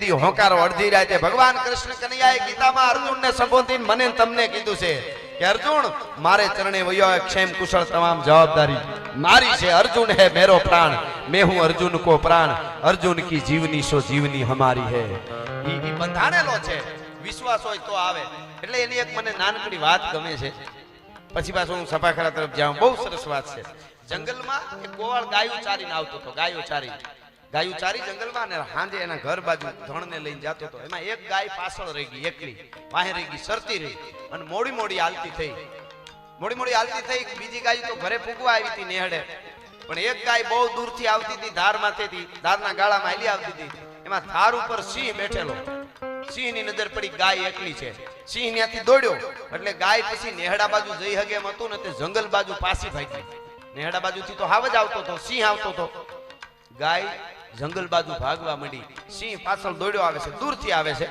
દી હોંકારો અડધી રાતે ભગવાન કૃષ્ણ કનૈયાએ ગીતામાં અર્જુનને સંબોધીને મને તમને કીધું છે કે અર્જુન, મારે ચરણે વયો ક્ષેમ કુશળ તમામ જવાબદારી મારી છે. અર્જુન હે મેરો પ્રાણ. મેં હું અર્જુન કો પ્રાણ. અર્જુન કી જીવની સો જીવની હમારી હે. ઈ બંધાણેલો છે. વિશ્વાસ હોય તો આવે. એટલે એની એક મને નાનકડી વાત ગમે છે. પછી પાછું હું સફાખરા તરફ જાઉં. બહુ સરસ વાત છે. જંગલમાં એક ગોવાળ ગાયો ચારીને આવતો હતો. ગાયો ચારી. ગાયું ચારી જંગલમાં ને હાંજે એના ઘર બાજુ ધણને લઈને જતો હતો. એમાં એક ગાય પાછળ રહી ગઈ, એકલી. વાહે રહી ગઈ, સરતી રહી. અને મોડી મોડી હાલતી થઈ. મોડી મોડી હાલતી થઈ, બીજી ગાય તો ઘરે પૂગવા આવી હતી નેહડે. પણ એક ગાય બહુ દૂરથી આવતી હતી ધાર માથેથી ધારના ગાળામાં હાલી આવતી હતી. એમાં ધાર ઉપર સિંહ બેઠેલો. સિંહની નજર પડી, ગાય એકલી છે. સિંહ ત્યાંથી દોડ્યો. એટલે ગાય પછી નેહડા બાજુ જઈ હગે એમ હતું ને તે જંગલ બાજુ પાછી ભાગી. નેહડા બાજુથી તો હાવ જ આવતો હતો, સિંહ આવતો હતો. ગાય જંગલ બાજુ ભાગવા માંડી, સિંહ પાછળ દોડ્યો આવે છે, દૂરથી આવે છે.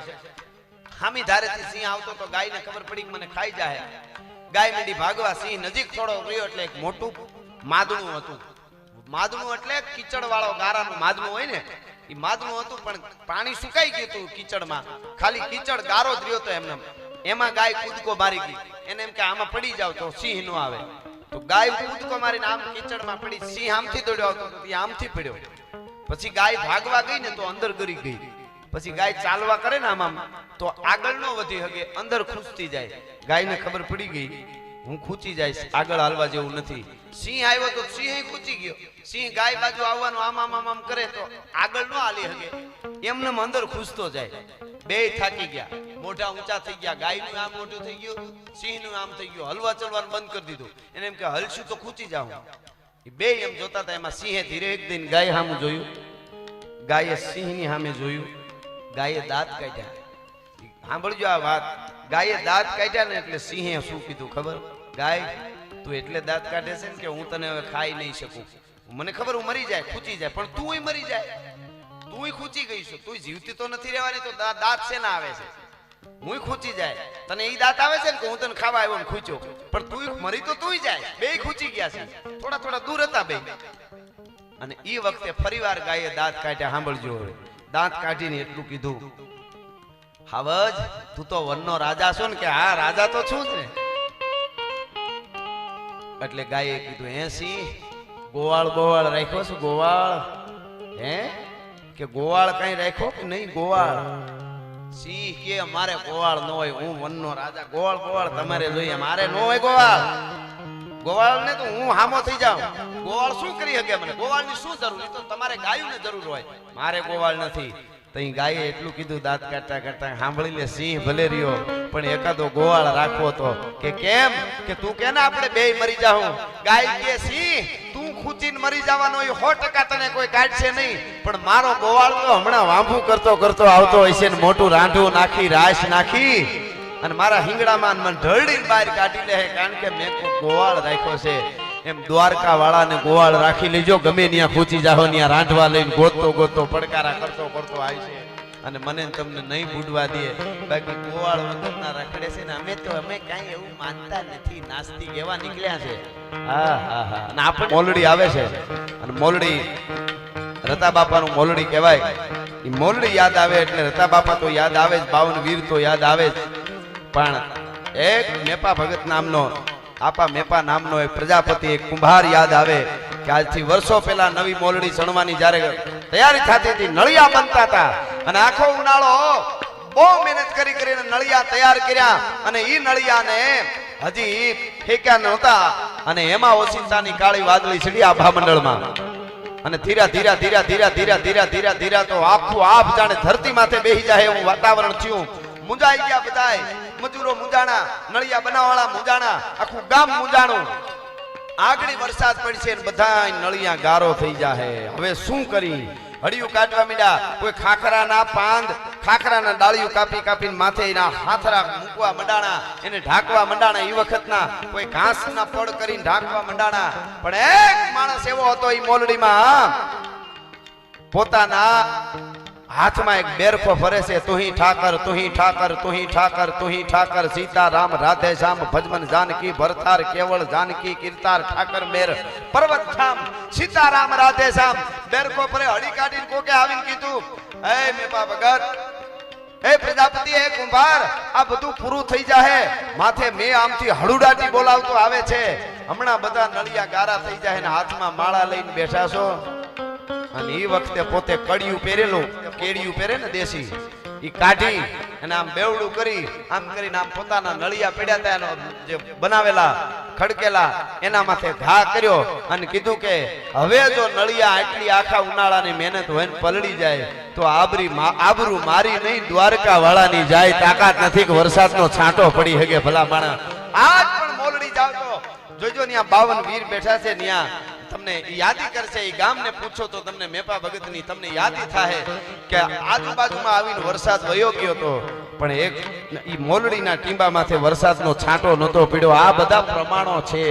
હામી ધારેથી સિંહ આવતો તો ગાયને ખબર પડી મને ખાઈ જાય ગાય માંડી ભાગવા, સિંહ નજીક થોડો રહ્યો એટલે એક મોટું માદણું હતું. માદણું એટલે કીચડ વાળો ગારાનું માદણું હોય ને એ માદણું હતું પણ પાણી સુકાઈ ગયું હતું કીચડમાં. ખાલી કીચડ ગારો જ રહ્યો તો એમને. એમાં ગાય કૂદકો મારી ગઈ. એને એમ કે આમાં પડી જાવ તો સિંહ નો આવે. તો ગાય કૂદકો મારીને આમ કીચડમાં પડી, સિંહ આમથી દોડ્યો આવતો આમથી પડ્યો. પછી ગાય ભાગવા ગઈ ને તો અંદર ગરી ગઈ. પછી ગાય ચાલવા કરે ને આમ તો આગળ નો વધી હગે, અંદર ખૂંચતી જાય. ગાયને ખબર પડી ગઈ, હું ખૂંચી જઈશ, આગળ હાલવા જેવું નથી. સિંહ આવ્યો તો સિંહ ખૂંચી ગયો. સિંહ ગાય બાજુ આવવાનું આમ આમ આમ કરે તો આગળ નો હાલી હગે. એમને અંદર ખૂંચતો જાય. બે થાકી ગયા. મોઢા ઊંચા થઈ ગયા. ગાયનું આમ મોટું થઈ ગયું, સિંહનું આમ થઈ ગયું. હલવા ચલવાનું બંધ કરી દીધું. એને એમ કે, હલશું તો ખૂંચી જાઉં. બે એમ જોતા હતા, એમાં સિંહે ધીરે એક દિન ગાય સામું જોયું. ગાયે સિંહની સામે જોયું. ગાયે દાંત કાઢ્યા. સાંભળજો આ વાત. ગાયે દાંત કાઢ્યા ને એટલે સિંહે શું કીધું ખબર? ગાય, તું એટલે દાંત કાઢે છે કે હું તને હવે ખાઈ નહીં શકું? મને ખબર હું મરી જાય, ખૂચી જાય, પણ તુંય મરી જાય. તુંય ખૂચી ગઈ છું. તું જીવતી તો નથી રહેવાની, તો દાંત દાંત ના આવે છે? હુંય ખૂચી જાય. તને એ દાંત આવે છે ને કે હું તને ખાવા આવ્યો ને ખૂચ્યો? પણ તું મરી તો તું જાય. બે ખૂચી ગયા છે. થોડા થોડા દૂર હતા બે અને એ વખતે ફરીવાર ગાયે દાંત કાઢ્યા, સાંભળજો. દાંત કાઢીને એટલું કીધું, હાવજ, તું તો વનનો રાજા છો ને કે હા રાજા તો છું જ ને? એટલે ગાયે કીધું, હે સિંહ, ગોવાળ ગોવાળ રાખ્યો છે, ગોવાળ? હે? કે ગોવાળ કઈ રાખ્યો કે નહીં ગોવાળ? સિંહ કે, મારે ગોવાળ ન હોય, હું વનનો રાજા. ગોવાળ ગોવાળ તમારે જોઈએ, મારે ન હોય ગોવાળ. ગોવાળ ને તો હું હામો થઈ જાઉં. ગોવાળ શું કરી શકે મને? ગોવાળની શું જરૂર? તો તમારે ગાયું ને જરૂર હોય. મારે ગોવાળ નથી. તઈ ગાયે એટલું કીધું, દાંત કાઢતા કાઢતા સાંભળી લે, સિંહ ભલે રહ્યો, પણ એકાદો ગોવાળ રાખવો તો. કે કેમ? કે તું કે ને આપણે બે મરી જાઉં ગાય કે સિંહ? તું ખૂચીને મરી જવાનો સો ટકા તને કોઈ કાઢશે નહીં. પણ મારો ગોવાળ તો હમણાં વાંભું કરતો કરતો આવતો હશે ને મોટું રાંઢું નાખી રાશ નાખી. અને મારા હિંગડામાં મને ઢળડીને બહાર કાઢી લે કારણ કે મેં ગોવાળ રાખ્યો છે. એમ દ્વારકા વાળાને ગોવાળ રાખી લેજો ગમે ત્યાં ખૂચી જાઓ ત્યાં રાંધવા લઈને ગોતતો ગોતતો પડકારા કરતો કરતો આવી છે. અને મને તમને નહીં બુડવા દે. બાકી ગોવાળ વગરના રખડે છે ને અમે તો અમે કાંઈ એવું માનતા નથી. નાસ્તિક એવા નીકળ્યા છે. હા હા હા. અને આપણે મોલડી આવે છે. અને મોલડી રતા બાપાનું મોલડી કહેવાય. એ મોલડી યાદ આવે એટલે રતા બાપા તો યાદ આવે જ બાવન વીર તો યાદ આવે જ. પણ એક મેપા ભગત નામનો, આપા મેપા નામનો એક પ્રજાપતિ, એક કુંભાર યાદ આવે કે આજથી વર્ષો પહેલા નવી મોલડી ચણવાની જ્યારે તૈયારી થતી હતી, નળિયા બનતા હતા. અને આખો ઉનાળો બહુ મહેનત કરી કરીને નળિયા તૈયાર કર્યા અને એ નળિયાને હજી ફેંક્યા નહોતા. અને એમાં ઓશિંતાની કાળી વાદળી ચડી આભા મંડળમાં અને ધીરા ધીરા ધીરા ધીરા ધીરા ધીરા ધીરા ધીરા તો આખું આપ જાણે ધરતી માથે બેહી જાય એવું વાતાવરણ થયું. મુંજાઈ ગયા બધાય. મજૂરો મુંજાણા, નળિયા બનાવવાળા મુંજાણા, આખું ગામ મુંજાણું. આગળ વરસાદ પડશે ને બધા નળિયા ગારો થઈ જાહે હવે શું કરી? હડિયું કાઢવા મીડા, કોઈ ખાખરાના પાંદ, ખાખરાના ડાળિયું કાપી કાપીને માથે હાથરા મૂકવા મંડાણા, એને ઢાંકવા મંડાણા એ વખતના. કોઈ ઘાસના પડ કરીને ઢાંકવા મંડાણા. પણ એક માણસ એવો હતો એ મોલડીમાં પોતાના હાથમાં એક બેરફો ફરે છે, તુહી ઠાકર તુહી ઠાકર તુહી ઠાકર તુહી ઠાકર, સીતારામ, રાધે શ્યામ, ભજમન જાનકી ભરતાર કેવળ જાનકી, કીર્તાર, ઠાકર, મેર પર્વત શ્યામ સીતારામ, રાધે શ્યામ. બેરફો ફરે, હળી કાઢીને કોકે આવીને કીધું, હે મેપા ભગત એ પ્રજાપતિ એ કુંભાર, આ બધું પૂરું થઈ જાહે. માથે મેં આમથી હળુડાટી બોલાવતો આવે છે. હમણાં બધા નળિયા ગારા થઈ જાય ને હાથમાં માળા લઈને બેઠા છો. અને એ વખતે પોતે કડિયું પહેરેલું કેડિયું પહેરે ને દેશી. ઈ કાઢી અને આમ બેવડું કરી, આમ કરીને આમ પોતાના નળિયા પડ્યા હતા જે બનાવેલા, ખડકેલા, એના માથે ઘા કર્યો અને કીધું કે, હવે જો નળિયા આટલી આખા ઉનાળાની મહેનત હોય ને પલળી જાય, તો આબરી આબરું મારી નહીં દ્વારકા વાળાની જાય, તાકાત નથી કે વરસાદનો છાંટો પડી હગે ભલા માણા આજ પણ મોલડી જાવ તો જોજો ત્યાં બાવન વીર બેઠા છે ત્યાં તમને યાદી કરશે એ ગામને પૂછો તો તમને મેપા ભગતની તમને યાદી થાય કે આજુબાજુમાં આવીને વરસાદ વયો ગયો તો. પણ એક ઈ મોલડીના ટીંબામાંથી વરસાદનો છાંટો નતો પીડ્યો. આ બધા પ્રમાણો છે.